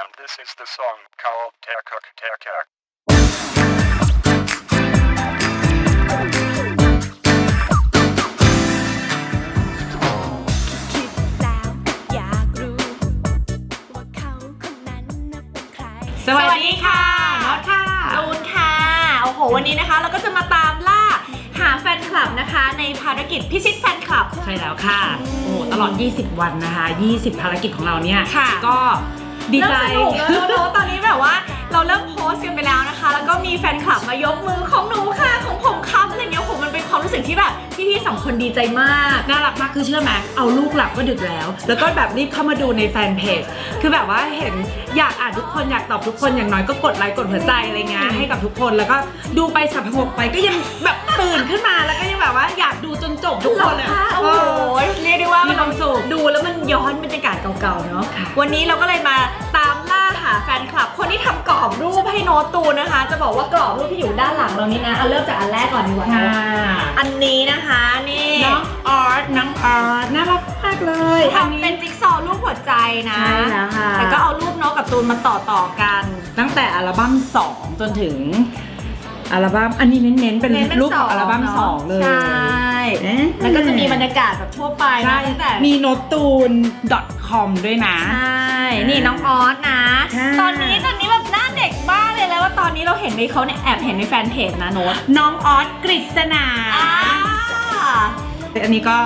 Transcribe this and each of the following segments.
And this is the song called Terkuk Terkuk. คิดแล้วอยากรู้ว่าเขาคนนั้นน่ะเป็นใครสวัสดีค่ะน็อตค่ะตูนค่ะ โอ้โห วันนี้นะคะเราก็จะมาตามล่าหาแฟนคลับนะคะ ในภารกิจพิชิตแฟนคลับ ใช่แล้วค่ะ โอ้โหตลอด 20 วันนะคะ 20 ภารกิจของเราเนี่ย ค่ะ ก็ ดีใจ เริ่มสนุกแล้วเนอะตอนนี้แบบว่า เราเริ่มโพสต์กันไปแล้วนะคะ แล้วก็มีแฟนคลับมายกมือของหนูค่ะของผมครับอะไรเงี้ยโอ้โหมันเป็นความรู้สึกที่แบบพี่ๆสองคนดีใจมาก น่ารักมากคือเชื่อไหมเอาลูกหลับก็ดึกแล้ว แล้วก็แบบรีบเข้ามาดูในแฟนเพจคือแบบว่าเห็นอยากอ่านทุกคนอยากตอบทุกคนอย่างน้อยก็กดไลค์กดหัวใจอะไรเงี้ยให้กับทุกคนแล้วก็ดูไปสับพงกไปก็ยังแบบตื่นขึ้นมาแล้วก็ยัง แบบว่าอยากดูจนจบทุกคนเลยโอ้โหเรียกได้ว่ามีมันความสุขดูแล้วมันย้อนบรรยากาศเก่าๆเนาะค่ะวันนี้เราก็เลยมาตามล่าหาแฟนคลับ คนที่ทำกรอบรูปให้โน้ตตูนนะคะ จะบอกว่ากรอบรูปที่อยู่ด้านหลังเรานี่นะเอาเริ่มจากอันแรกก่อนดีกว่าค่ะอันนี้นะคะนี่น้องออร์ตน้องออร์ตน่ารักมากเลยทำเป็นจิ๊กซอว์รูปหัวใจนะใช่แล้วค่ะแต่ก็เอารูปโน้ตกับตูนมาต่อต่อๆกัน ตั้งแต่อัลบั้ม2จนถึง อัลบั้มอันนี้เน้นๆเป็นเน้นเป็นรูปของสองอัลบั้มเนอะสองเลย ใช่ เอ๊ะ แล้วก็จะมีบรรยากาศแบบทั่วไปใช่นะตั้งแต่มีโนตูน .com ด้วยนะ ใช่ นี่น้องออสนะค่ะตอนนี้ตอนนี้แบบหน้าเด็กมากเลยแล้วว่าตอนนี้เราเห็นในเขาเนี่ยแอบเห็นในแฟนเพจนะโน้ตน้องออสกฤษณาอ่าอันนี้ก็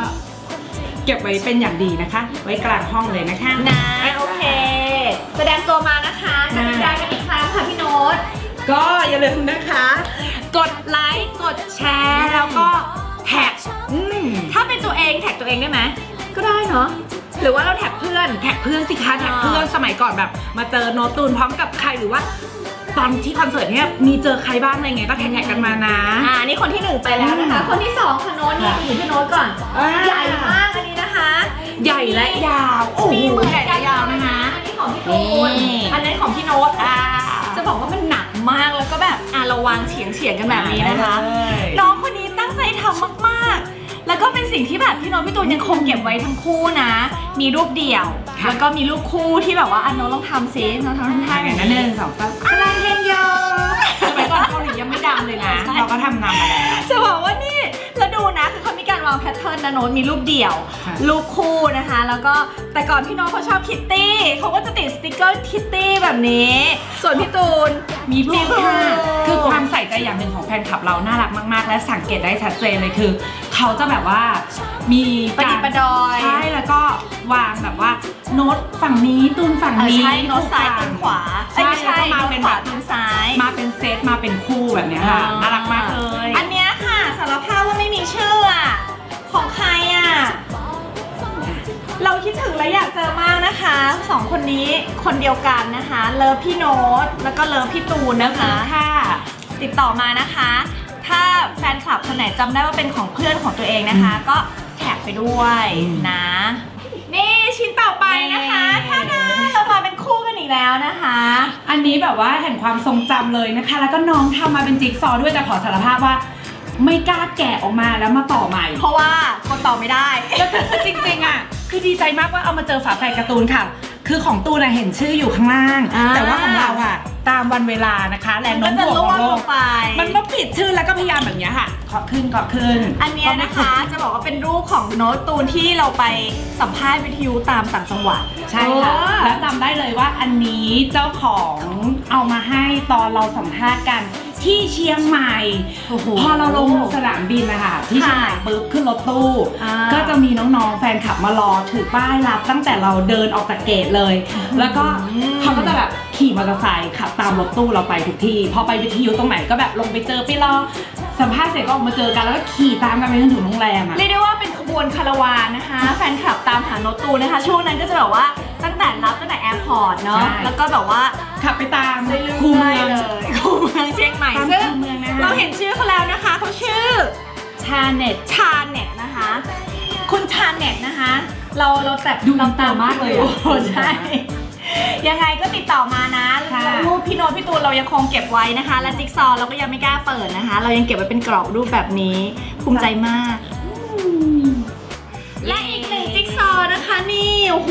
เก็บไว้เป็นอย่างดีนะคะ ไว้กลางห้องเลยนะคะ นะโอเค แสดงตัวมานะคะกติกากันอีกครั้งค่ะพี่โน้ต ก็อย่าลืมนะคะ กดไลค์กดแชร์แล้วก็แท็กอืมถ้าเป็นตัวเองแท็กตัวเองได้ไหมก็ได้เนาะหรือว่าเราแท็กเพื่อนแท็กเพื่อนสิคะแท็กเพื่อนสมัยก่อนแบบ มาเจอโนตูนพร้อมกับใครหรือว่า ตอนที่คอนเสิร์ตเนี่ยมีเจอใครบ้างอะไรเงี้ยก็แท็กๆกันมานะ อ่านี่คนที่หนึ่งไปแล้วนะคะ คนที่สองค่ะโน้ตนี่ค่ะอยู่ที่โน้ตก่อนอ่าใหญ่มากอันนี้นะคะ ใหญ่และยาวโอ้โหมีเหมือนใหญ่กัและยาวนะคะอันนี้ของพี่ตูนนี่อันนั้นของพี่โน้ตอ่า จะบอกว่ามันหนักมากแล้วก็แบบอ่าเราวางเฉียงเฉียงๆกันแบบนี้นะคะ ได้เลย น้องคนนี้ตั้งใจทำมากๆ แล้วก็เป็นสิ่งที่แบบพี่โน้ตพี่ตูนยังคงเก็บไว้ทั้งคู่นะ มีรูปเดี่ยวค่ะแล้วก็มีรูปคู่ที่แบบว่าอันโน้ตลองทำซิโน้ตทำท่าท่าๆออย่าย่างงนั้นั้นนหหนึ่นึ่งงสองสามสมัยก่อนเฮนโยสมัยก่อนเกาหลียังไม่ดังเลยนะใช่เราก็ทำนำมาแล้ว จะบอกว่านี่ แล้วดูนะคือเขามีการวางแพทเทิร์นนะโน้ตมีรูปเดี่ยว ค่ะ รูปคู่นะคะ แล้วก็แต่ก่อนพี่โน้ตเขาชอบคิตตี้เขาก็จะติดสติกเกอร์คิตตี้แบบนี้ ส่วนพี่ตูน มีรูปมีค่ะรูปคือความใส่ใจอย่างหนึ่งของแฟนคลับเราน่ารักมาก ๆ และสังเกตได้ชัดเจนเลยคือ เขาจะแบบว่ามีประดิษฐ์ประดอย ใช่แล้วก็วางแบบว่าโน้ตฝั่งนี้ตูนฝั่งเออนี้ ใช่โน้ตซ้ายตูนขวาเอ้ยไม่ใช่ใช่แล้วก็มาโน้ตเป็นขแบวาบตูนซ้าย มาเป็นเซตมาเป็นคู่แบบเนี้ยค่ะ น่ารักมากเลย อันเนี้ยค่ะสารภาพว่าไม่มีชื่ออะ ของใครอะ เราคิดถึงและอยากเจอมากนะคะสองคนนี้คนเดียวกันนะคะ เลิฟพี่โน้ตแล้วก็เลิฟพี่ตูนนะคะค่ะติดต่อมานะคะ ถ้าแฟนคลับคนไหนจำได้ว่าเป็นของเพื่อนของตัวเองนะคะ ก็แท็กไปด้วยอืมนะ นี่ชิ้นต่อไปนะคะเย้ท่านาเรามาเป็นคู่กันอีกแล้วนะคะ อันนี้แบบว่าเห็นความทรงจำเลยนะคะ แล้วก็น้องทำมาเป็นจิ๊กซอว์ด้วยแต่ขอสารภาพว่า ไม่กล้าแกะออกมาแล้วมาต่อใหม่ เพราะว่ากดต่อไม่ได้ แล้วคือจริงๆอะคือดีใจมากว่าเอามาเจอฝาแฝดการ์ตูนค่ะ คือของตูนอะเห็นชื่ออยู่ข้างล่าง อ่า แต่ว่าของเราอะตามวันเวลานะคะ แรงโน้ก็มจะถ่วงล่ขวองงโลลกงไป มันมาปิดชื่อแล้วก็พยายามแบบเนี้ยค่ะเคาะขึ้นเคาะขึ้นอันเนี้ยนะคะ จะบอกว่าเป็นรูปของโน้ตตูนที่เราไปสัมภาษณ์วิทยุตามต่างจังหวัด ใช่ค่ะเออแล้วจำได้เลยว่าอันนี้เจ้าของเอามาให้ตอนเราสัมภาษณ์กัน ที่เชียงใหม่ โอ้โห พอเราลงสนามบินนะคะที่เชียงใหม่ค่ะปุ๊บขึ้นรถตู้ อ่าก็จะมีน้องๆแฟนคลับมารอถือป้ายรับ ตั้งแต่เราเดินออกจากเกตเลย แล้วก็เขาก็จะแบบขี่มอเตอร์ไซค์ขับตามรถตู้เราไปทุกที่ พอไปวิทยุตรงไหนก็แบบลงไปเจอไปรอสัมภาษณ์เสร็จก็ออกมาเจอกันแล้วก็ขี่ตามกันไปจนถึงโรงแรมอะเรียกได้ว่าเป็นขบ วนคาราวานนะคะ แฟนคลับตามหาโนตตูนนะคะ ช่วงนั้นก็จะแบบว่าตั้งแต่รับตั้งแต่แอร์พอร์ตเนาะ ใช่ แล้วก็แบบว่า ขับไปตามเรื่อยๆคูเมืองเลยคูเมืองเชียงใหม่ตามซึ่งคูเมืองนะคะ เราเห็นชื่อเขาแล้วนะคะเขาชื่อชาเน็ต ชาเน็ตนะคะ คุณชาเน็ตนะคะ เราเราแต่ดูเราตามอินเตอร์มากเลยอะ โอ้ใช่ ยังไงก็ติดต่อมานะค่ะรูปพี่โน้ตพี่ตูนเรายังคงเก็บไว้นะคะ และจิ๊กซอว์เราก็ยังไม่กล้าเปิดนะคะ เรายังเก็บไว้เป็นกรอบรูปแบบนี้ภูมิใจมาก นึ่งจิ๊กซอว์นะคะนี่นี่โอ้โห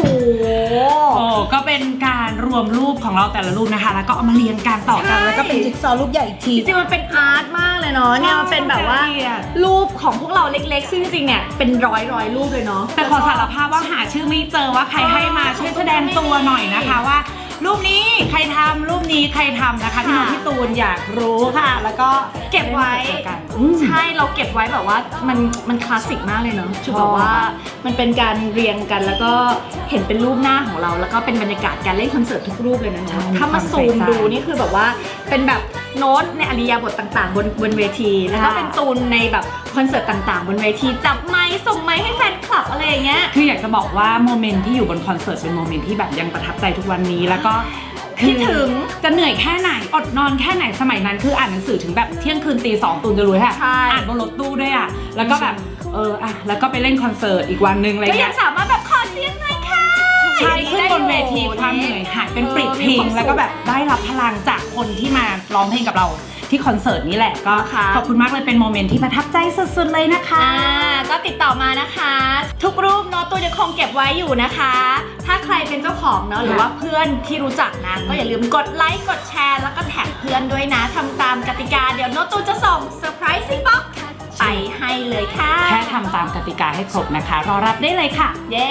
โอ้ก็เป็นการรวมรูปของเราแต่ละรูปนะคะ แล้วก็เอามาเรียงกันต่อกันใช่แล้วก็เป็นจิ๊กซอว์รูปใหญ่อีกทีจริงๆมันเป็นอาร์ตมากเลยเนาะเนี่ยมันเป็นแบบว่าละเอียดรูปของพวกเราเล็กๆ ซึ่งจริงๆเนี่ยเป็นร้อยร้อยๆรูปเลยเนาะแต่ขอสารภาพว่าหาชื่อไม่เจอว่าใครให้มาช่วยแสดงตัวหน่อยนะคะว่า รูปนี้ใครทำรูปนี้ใครทำนะคะพี่น้องพี่ตูนอยากรู้ค่ะ แล้วก็เก็บไว้เจอกันอืม ใช่เราเก็บไว้แบบว่ามันมันคลาสสิกมากเลยเนาะคือชอบแบบว่ามันเป็นการเรียงกันแล้วก็เห็นเป็นรูปหน้าของเรา แล้วก็เป็นบรรยากาศการเล่นคอนเสิร์ตทุกรูปเลยนะใช่ถ้ามาความซูมใส่ใจดูนี่คือแบบว่าเป็นแบบโน้ตในอริยบทต่างๆ บนบนเวทีแล้วก็ค่ะ เป็นตูนในแบบคอนเสิร์ตต่างๆ บนเวทีจับไม้ส่งไม้ให้แฟนคลับอะไรอย่างเงี้ย คืออยากจะบอกว่าโมเมนต์ที่อยู่บนคอนเสิร์ตเป็นโมเมนต์ที่แบบยังประทับใจทุกวันนี้แล้วก็คิดถึงจะเหนื่อยแค่ไหนอดนอนแค่ไหนสมัยนั้น คืออ่านหนังสือถึงแบบเที่ยงคืนตีสองตูนจะรู้ค่ะใช่ อ่านบนรถตู้ด้วยอะแล้วก็แบบเอออะแล้วก็ไปเล่นคอนเสิร์ตอีกวันนึงอะไรก็ยัเงี้งยสา ใช่ขึ้นบนเวทีความเหนื่อยหายเป็นปริดทิ้งแล้วก็แบบได้รับพลังจากคนที่มาร้องเพลงกับเราที่คอนเสิร์ตนี้แหละก็ค่ะขอบคุณมากเลยเป็นโมเมนต์ที่ประทับใจสุดๆเลยนะคะอ่าก็ติดต่อมานะคะ ทุกรูปโน้ตตัวยังคงเก็บไว้อยู่นะคะ ถ้าใครเป็นเจ้าของเนาะหรือว่าเพื่อนที่รู้จักนะ ก็อย่าลืมกดไลค์กดแชร์แล้วก็แท็กเพื่อนด้วยนะทำตามกติกาเดี๋ยวโน้ตตูจะส่งเซอร์ไพรส์ซิบ็อกไปให้เลยค่ะ แค่ทำตามกติกาให้ครบนะคะ รอรับได้เลยค่ะ เย้